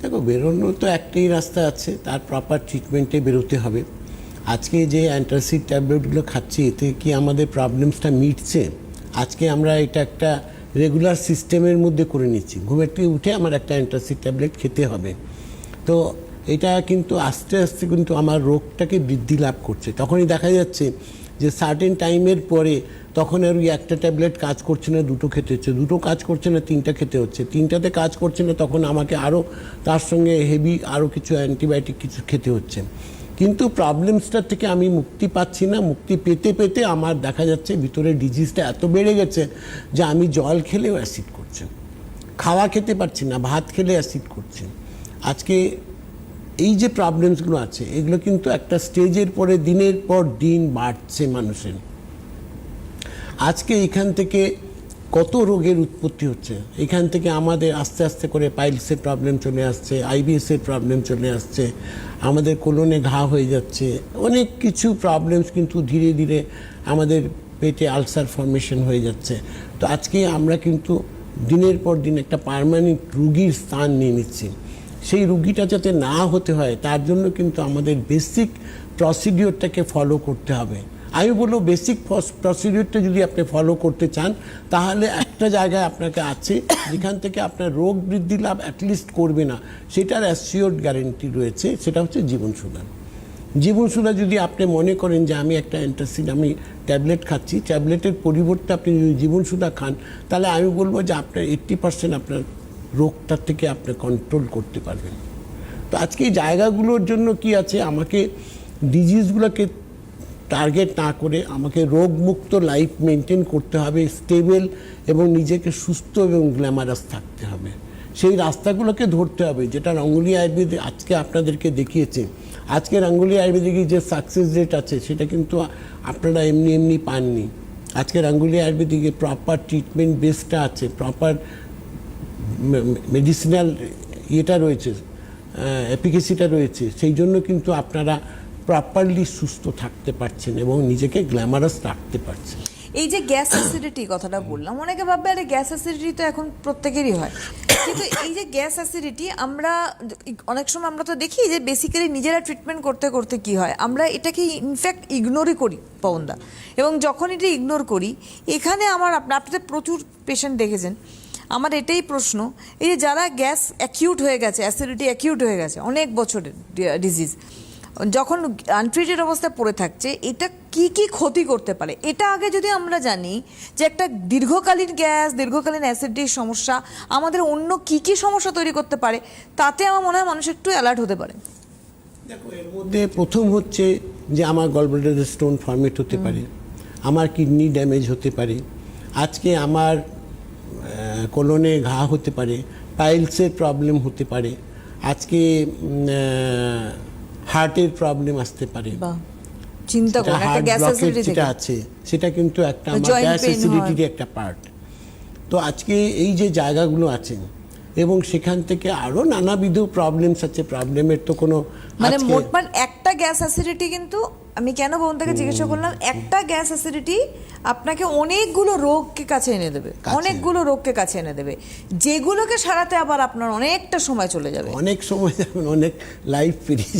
দেখো, বেরোনোর তো একটাই রাস্তা আছে, তার প্রপার ট্রিটমেন্টে বেরোতে হবে। আজকে যে অ্যান্টাসিড ট্যাবলেটগুলো খাচ্ছি, এতে কি আমাদের প্রবলেমসটা মিটছে? আজকে আমরা এটা একটা রেগুলার সিস্টেমের মধ্যে করে নিচ্ছি। ঘুমের থেকে উঠে আমার একটা অ্যান্টাসিড ট্যাবলেট খেতে হবে। তো এটা কিন্তু আস্তে আস্তে কিন্তু আমার রোগটাকে বৃদ্ধি লাভ করছে। তখনই দেখা যাচ্ছে যে সার্টেন টাইমের পরে তখন আর ওই একটা ট্যাবলেট কাজ করছে না, দুটো খেতে হচ্ছে। দুটো কাজ করছে না, তিনটা খেতে হচ্ছে। তিনটাতে কাজ করছে না, তখন আমাকে আরও তার সঙ্গে হেভি আরও কিছু অ্যান্টিবায়োটিক কিছু খেতে হচ্ছে। কিন্তু প্রবলেমসটার থেকে আমি মুক্তি পাচ্ছি না। মুক্তি পেতে পেতে আমার দেখা যাচ্ছে ভিতরে ডিজিজটা এত বেড়ে গেছে যে আমি জল খেলেও অ্যাসিড করছে। খাওয়া খেতে পারছি না, ভাত খেলে অ্যাসিড করছে। আজকে এই যে প্রবলেমসগুলো আছে, এগুলো কিন্তু একটা স্টেজের পরে, দিনের পর দিন বাড়ছে মানুষের। আজকে এখান থেকে কত রোগের উৎপত্তি হচ্ছে? এখান থেকে আমাদের আস্তে আস্তে করে পাইলসের প্রবলেম চলে আসছে, আইবিএসের প্রবলেম চলে আসছে, আমাদের কোলনে ঘা হয়ে যাচ্ছে, অনেক কিছু প্রবলেমস কিন্তু ধীরে ধীরে আমাদের পেটে আলসার ফর্মেশন হয়ে যাচ্ছে। তো আজকে আমরা কিন্তু দিনের পর দিন একটা পার্মানেন্ট রুগীর স্থান নিয়ে নিচ্ছি। সেই রুগীটা যাতে না হতে হয়, তার জন্য কিন্তু আমাদের বেসিক প্রসিডিওরটাকে ফলো করতে হবে। আমি বলব বেসিক প্রসিডিওরটা যদি আপনি ফলো করতে চান, তাহলে একটা জায়গায় আপনাকে আছে, যেখান থেকে আপনার রোগ বৃদ্ধি লাভ অ্যাটলিস্ট করবে না। সেটার অ্যাসিওর গ্যারেন্টি রয়েছে, সেটা হচ্ছে জীবন সুদান জীবন সুদা যদি আপনি মনে করেন যে আমি একটা অ্যান্টাসিড আমি ট্যাবলেট খাচ্ছি ট্যাবলেটের পরিবর্তে আপনি যদি জীবন সুদা খান, তাহলে আমি বলব যে আপনার এইট্টি পার্সেন্ট আপনার রোগটার থেকে আপনি কন্ট্রোল করতে পারবেন। তো আজকে এই জায়গাগুলোর জন্য কি আছে? আমাকে ডিজিজগুলোকে টার্গেট না করে আমাকে রোগমুক্ত লাইফ মেনটেন করতে হবে স্টেবল এবং নিজেকে সুস্থ এবং গ্ল্যামারাস থাকতে হবে। সেই রাস্তাগুলোকে ধরতে হবে যেটা রঙ্গলি আয়ুর্বেদ আজকে আপনাদেরকে দেখিয়েছে। আজকে রঙ্গলি আয়ুর্বেদিকের যে সাকসেস রেট আছে সেটা কিন্তু আপনারা এমনি এমনি পাননি। আজকে রঙ্গলি আয়ুর্বেদিকে প্রপার ট্রিটমেন্ট বেসটা আছে প্রপার মেডিসিনাল ইয়েটা রয়েছে এপিকেসিটা রয়েছে। সেই জন্য কিন্তু আপনারা প্রপারলি সুস্থ থাকতে পারছেন এবং নিজেকে গ্ল্যামারাস রাখতে পারছেন। এই যে গ্যাস অ্যাসিডিটি কথাটা বললাম, অনেকে ভাববে, আরে গ্যাস অ্যাসিডিটি তো এখন প্রত্যেকেরই হয়। কিন্তু এই যে গ্যাস অ্যাসিডিটি আমরা অনেক সময় আমরা তো দেখি যে বেসিক্যালি নিজেরা ট্রিটমেন্ট করতে করতে কি হয়? আমরা এটাকে ইনফ্যাক্ট ইগনোরই করি, পবনদা। এবং যখন এটা ইগনোর করি, এখানে আমার আপনি তো প্রচুর পেশেন্ট দেখেছেন। আমার এটাই প্রশ্ন, এই যে যারা গ্যাস অ্যাকিউট হয়ে গেছে অ্যাসিডিটি অ্যাকিউট হয়ে গেছে, অনেক বছরের ডিজিজ যখন আনট্রিটেড অবস্থায় পড়ে থাকছে এটা কি কি ক্ষতি করতে পারে? এটা আগে যদি আমরা জানি যে একটা দীর্ঘকালীন গ্যাস দীর্ঘকালীন অ্যাসিডিটির সমস্যা আমাদের অন্য কি কি সমস্যা তৈরি করতে পারে তাতে আমার মনে হয় মানুষ একটু অ্যালার্ট হতে পারে। দেখো এর মধ্যে প্রথম হচ্ছে যে আমার গলব্লাডার স্টোন ফর্মেট হতে পারে আমার কিডনি ড্যামেজ হতে পারে আজকে আমার কোলনে ঘা হতে পারে পাইলসের প্রবলেম হতে পারে আজকে হার্টের প্রবলেম আসতে পারে। চিন্তা করুন একটা গ্যাস অ্যাসিডিটি যেটা আছে সেটা কিন্তু একটা আমার গ্যাস অ্যাসিডিটির একটা পার্ট তো আজকে এই যে জায়গাগুলো আছে এবং সেখান থেকে আরও নানাবিধ প্রবলেমস আছে প্রবলেমের তো কোনো মানে মোটমাট একটা গ্যাস অ্যাসিডিটি কিন্তু আমি কেন বোনটাকে জিজ্ঞাসা করলাম একটা গ্যাস অ্যাসিডিটি আপনাকে অনেকগুলো রোগকে কাছে এনে দেবে অনেকগুলো রোগকে কাছে এনে দেবে যেগুলোকে সারাতে আবার আপনার অনেকটা সময় চলে যাবে। অনেক সময় অনেক লাইফ ফিরিয়ে